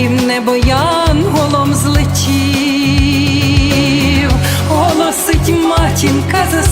і в небо янголом злетів, голосить матінка за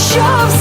shove